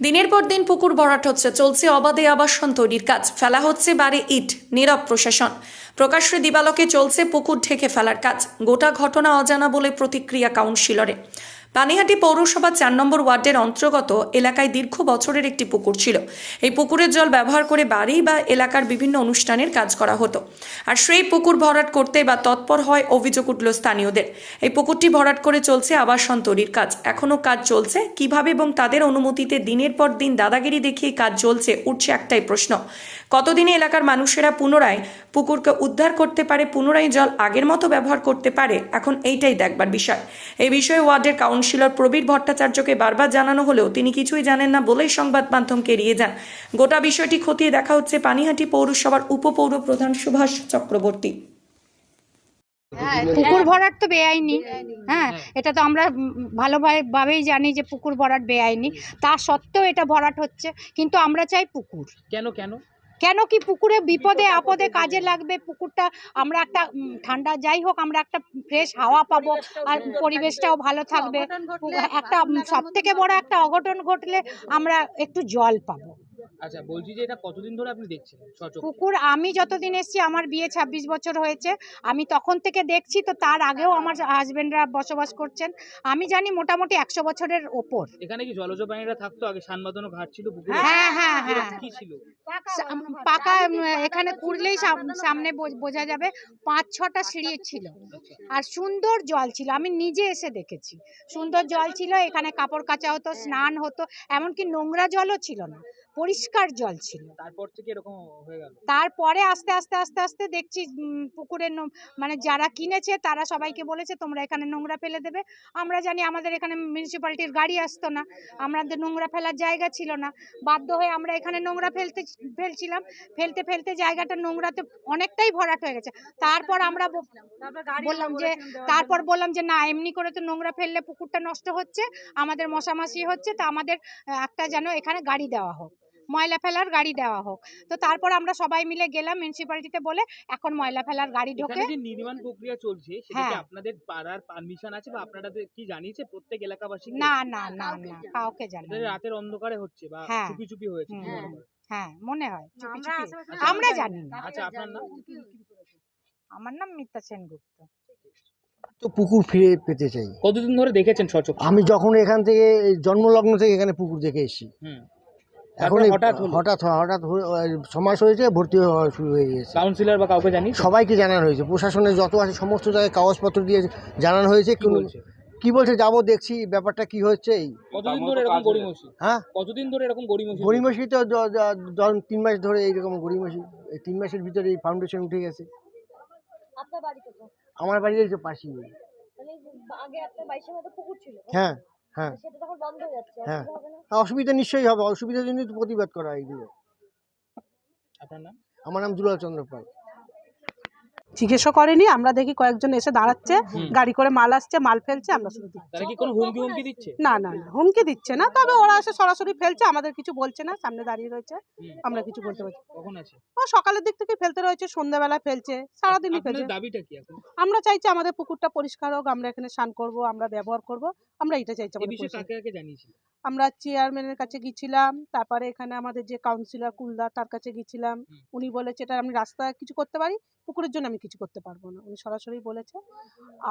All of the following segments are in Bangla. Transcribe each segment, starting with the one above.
দিনের পর দিন পুকুর ভরাট হচ্ছে, চলছে অবাধে আবাসন তৈরির কাজ, ফেলা হচ্ছে বাড়ি ইট, নীরব প্রশাসন। প্রকাশ্যে দিবালকে চলছে পুকুর ঢেকে ফেলার কাজ, গোটা ঘটনা অজানা বলে প্রতিক্রিয়া কাউন্সিলরে। পানিহাটি পৌরসভা চার নম্বর ওয়ার্ডের অন্তর্গত এলাকায় দীর্ঘ বছরের একটি পুকুর ছিল। এই পুকুরের জল ব্যবহার করে বাড়ি বা এলাকার বিভিন্ন অনুষ্ঠানের কাজ করা হতো। আর সেই পুকুর ভরাট করতে বা তৎপর হয় অভিযোগ উঠল স্থানীয়দের। এই পুকুরটি ভরাট করে চলছে আবাসন তৈরির কাজ। এখনও কাজ চলছে। কীভাবে এবং তাদের অনুমতিতে দিনের পর দিন দাদাগিরি দেখিয়ে কাজ চলছে উঠছে একটাই প্রশ্ন। কতদিনে এলাকার মানুষেরা পুনরায় পুকুরকে উদ্ধার করতে পারে, পুনরায় জল আগের মতো ব্যবহার করতে পারে? এখন এইটাই দেখবার বিষয়। এই বিষয়ে ওয়ার্ডের কাউন্সিলর প্রবীর ভট্টাচার্যকে বারবার জানানো হলেও তিনি কিছুই জানেন না বলেই সংবাদ মাধ্যমকে এড়িয়ে যান। গোটা বিষয়টি খতিয়ে দেখা হচ্ছে পানিহাটি পৌরসভার উপপৌর প্রধান সুভাষ চক্রবর্তী। পুকুর ভরাট তো বেআইনি। হ্যাঁ এটা তো আমরা উম ভালোভাবে ভাবেই জানি যে পুকুর ভরাট বেআইনি। তা সত্ত্বেও এটা ভরাট হচ্ছে কিন্তু আমরা চাই পুকুর। কেন কেন? কেন কি পুকুরে বিপদে আপদে কাজে লাগবে? পুকুরটা আমরা একটা ঠান্ডা যাই হোক আমরা একটা ফ্রেশ হাওয়া পাবো আর পরিবেশটাও ভালো থাকবে। একটা সব থেকে বড় একটা অঘটন ঘটলে আমরা একটু জল পাবো। আচ্ছা বলছি যে এটা কতদিন ধরে আপনি দেখছেন সচক পুকুর আমি যতদিন এসেছি আমার বিয়ে ২৬ বছর হয়েছে। আমি তখন থেকে দেখছি তো তার আগেও আমার হাজবেন্ডরা বসবাস করছেন। আমি জানি মোটামুটি একশো বছরের ওপর। এখানে কি জলজ প্রাণীরা থাকতো? আগে সানবাঁধানো ঘাট ছিল পুকুরে? হ্যাঁ হ্যাঁ হ্যাঁ কি ছিল? পাকা এখানে কুড়লেই সাম- সামনে বোঝ- বোঝা যাবে পাঁচ ছটা সিঁড়ি ছিল। আর সুন্দর জল ছিল আমি নিজে এসে দেখেছি। সুন্দর জল ছিল এখানে কাপড় কাচা হতো স্নান হতো এমনকি নোংরা জলও ছিল না। পরিষ্কার জল ছিল। তারপর থেকে এরকম হয়ে গেল। তারপরে আস্তে আস্তে আস্তে আস্তে দেখছি পুকুরের মানে যারা কিনেছে তারা সবাইকে বলেছে তোমরা এখানে নোংরা ফেলে দেবে। আমরা জানি আমাদের এখানে মিউনিসিপ্যালিটির গাড়ি আসতো না। আমাদের নোংরা ফেলার জায়গা ছিল না। বাধ্য হয়ে আমরা এখানে নোংরা ফেলতে ফেলছিলাম। ফেলতে ফেলতে জায়গাটা নোংরাতে অনেকটাই ভরাট হয়ে গেছে। তারপর আমরা বললাম যে তারপর বললাম যে না এমনি করে তো নোংরা ফেললে পুকুরটা নষ্ট হচ্ছে। আমাদের মশামাছি হচ্ছে। তা আমাদের একটা যেন এখানে গাড়ি দেওয়া হোক। ময়লা ফেলার গাড়ি দেওয়া হোক। তো তারপর আমরা সবাই মিলে গেলাম মিউনিসিপ্যালিটিতে বলে এখন ময়লা ফেলার গাড়ি ঢোকে। যে নির্মাণ প্রক্রিয়া চলছে সেটা কি হ্যাঁ। আপনাদের পাড়ার পারমিশন আছে বা আপনারা কি জানিয়েছে প্রত্যেক এলাকাবাসী না না না না কাউকে জানি রাতের অন্ধকারে হচ্ছে বা হ্যাঁ। চুপি চুপি হয়েছে মনে হ্যাঁ? মনে হয় চুপি চুপি। আচ্ছা, আমরা জানি না। আচ্ছা আপনার নাম? আমার নাম মিতা সেনগুপ্ত। তো পুকুর ফিরে পেতে চাই। কতদিন ধরে দেখেছেন সচক আমি যখন এখান থেকে এই জন্মলগ্ন থেকে এখানে পুকুর দেখে এসেছি। হুম। এখন হঠাৎ হঠাৎ হঠাৎ হয়ে- হয়েছে ভর্তি হওয়া শুরু হয়ে গেছে কাউন্সিলর বা কাউকে জানি সবাইকে জানানো হয়েছে। প্রশাসনের যত আছে সমস্ত জায়গায় কাগজপত্র দিয়ে জানানো হয়েছে। কি বলছে? কি বলছে যাব দেখছি ব্যাপারটা কি হচ্ছে। এই কতদিন ধরে এরকম গড়িমসি? হ্যাঁ? কতদিন ধরে এরকম গড়িমসি? গড়িমসি তো ধরুন তিন মাস ধরে এইরকম গড়িমসি। এই তিন মাসের ভিতরে এই ফাউন্ডেশন উঠে গেছে। আপনার বাড়ি কোথায়? আমার বাড়ি এই তো পাশেই। আগে আপনার বাইশে মধ্যে পুকুর ছিল হ্যাঁ হ্যাঁ। সেটা তখন বন্ধ হয়ে যাচ্ছে হ্যাঁ। অসুবিধা হ্যাঁ, নিশ্চয়ই হবে অসুবিধার জন্যই তো প্রতিবাদ করা এইগুলো আপনার নাম? আমার নাম দুলাল চন্দ্র পাল। জিজ্ঞেসও করেনি আমরা দেখি কয়েকজন এসে দাঁড়াচ্ছে গাড়ি করে মাল আসছে মাল ফেলছে আমরা শুধু দিচ্ছি? না না না হুমকি দিচ্ছে না তবে ওরা এসে সরাসরি ফেলছে আমাদের কিছু বলছে না সামনে দাঁড়িয়ে রয়েছে আমরা কিছু বলতে পারছি ও সকালের দিক থেকে ফেলতে রয়েছে সন্ধ্যাবেলা ফেলছে সারাদিনই ফেলছে। আমরা চাইছি আমাদের পুকুরটা পরিষ্কার হোক আমরা এখানে স্নান করব আমরা ব্যবহার করব আমরা এটা চাইছি আমাদের আমরা চেয়ারম্যানের কাছে গিয়েছিলাম তারপরে এখানে আমাদের যে কাউন্সিলর কুলদার তার কাছে গিয়েছিলাম। উনি বলেছে এটা আমি রাস্তায় কিছু করতে পারি পুকুরের জন্য আমি কিছু করতে পারব না। উনি সরাসরি বলেছে।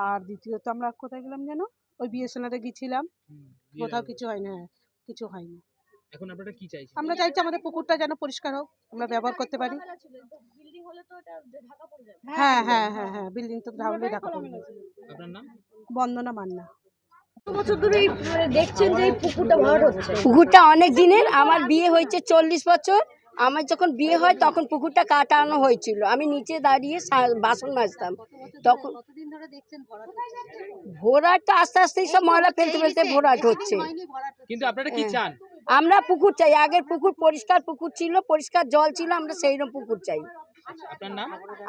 আর দ্বিতীয়ত আমরা কোথায় গেলাম যেন? ওই বিএসএনআরে গিয়েছিলাম। কোথাও। কিছু হয়নি হ্যাঁ কিছু হয়নি। এখন আপনারা কি চাইছেন? আমরা চাইছি আমাদের পুকুরটা যেন পরিষ্কার হোক আমরা ব্যবহার করতে পারি। বিল্ডিং হলে তো এটা ঢাকা পড়ে যাবে। হ্যাঁ হ্যাঁ হ্যাঁ হ্যাঁ বিল্ডিং তো ঢাকা পড়ে যাবে। আপনার নাম? বন্দনা মান্না। পুকুরটা হচ্ছে? পুকুরটা অনেক দিনের। আমার বিয়ে হয়েছে চল্লিশ বছর। আমার যখন বিয়ে হয় তখন পুকুরটা কাটানো হয়েছিল। আমি নিচে দাঁড়িয়ে বাসন মাজতাম। তখন কতদিন ধরে দেখছেন ভরাট ভোরাটটা আস্তে আস্তে সব ময়লা ফেলতে ফেলতে ভোরাট হচ্ছে। কিন্তু আপনারা কি হ্যাঁ। চান? আমরা পুকুর চাই। আগের পুকুর পরিষ্কার পুকুর ছিল পরিষ্কার জল ছিল আমরা সেইরকম পুকুর চাই।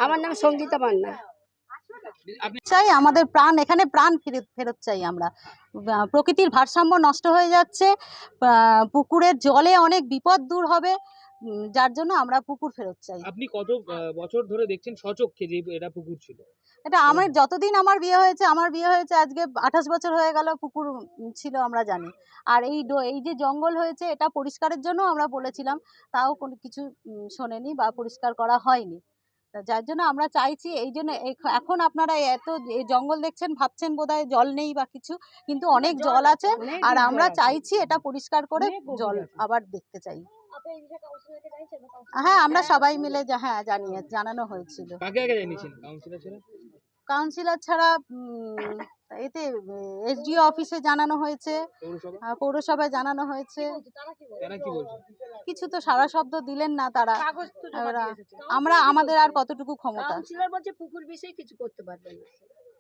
আমার নাম সঙ্গীতা মান্না। আপনি চাই আমাদের প্রাণ এখানে প্রাণ ফেরত ফেরত চাই আমরা। প্রকৃতির ভারসাম্য নষ্ট হয়ে যাচ্ছে। পুকুরের জলে অনেক বিপদ দূর হবে যার জন্য আমরা পুকুর ফেরত চাই। আপনি কত বছর ধরে দেখছেন সচক্ষে যে এটা পুকুর ছিল? এটা আমার যতদিন আমার বিয়ে হয়েছে আমার বিয়ে হয়েছে আজকে আঠাশ বছর হয়ে গেল পুকুর ছিল আমরা জানি। আর এই এই যে জঙ্গল হয়েছে এটা পরিষ্কারের জন্য আমরা বলেছিলাম। তাও কোনো কিছু শোনেনি বা পরিষ্কার করা হয়নি। যার জন্য আমরা চাইছি এই জন্য এখন আপনারা এত এই জঙ্গল দেখছেন ভাবছেন বোধহয় জল নেই বা কিছু কিন্তু অনেক জল আছে আর আমরা চাইছি এটা পরিষ্কার করে জল আবার দেখতে চাই। আপনি এই বিষয়ে কাউন্সিলরকে জানিয়েছেন? বা কাউন্সিলর- হ্যাঁ আমরা সবাই মিলে হ্যাঁ জানিয়ে জানানো হয়েছিল। কাউন্সিলর ছাড়া এতে এসডিও অফিসে জানানো হয়েছে পৌরসভায় জানানো হয়েছে। কিছু তো সারা শব্দ দিলেন না তারা। আমরা আমাদের আর কতটুকু ক্ষমতা? কাউন্সিলর বলছে পুকুর বিষয়ে কিছু করতে পারবেন না।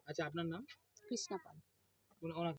আচ্ছা আপনার নাম? কৃষ্ণা পাল।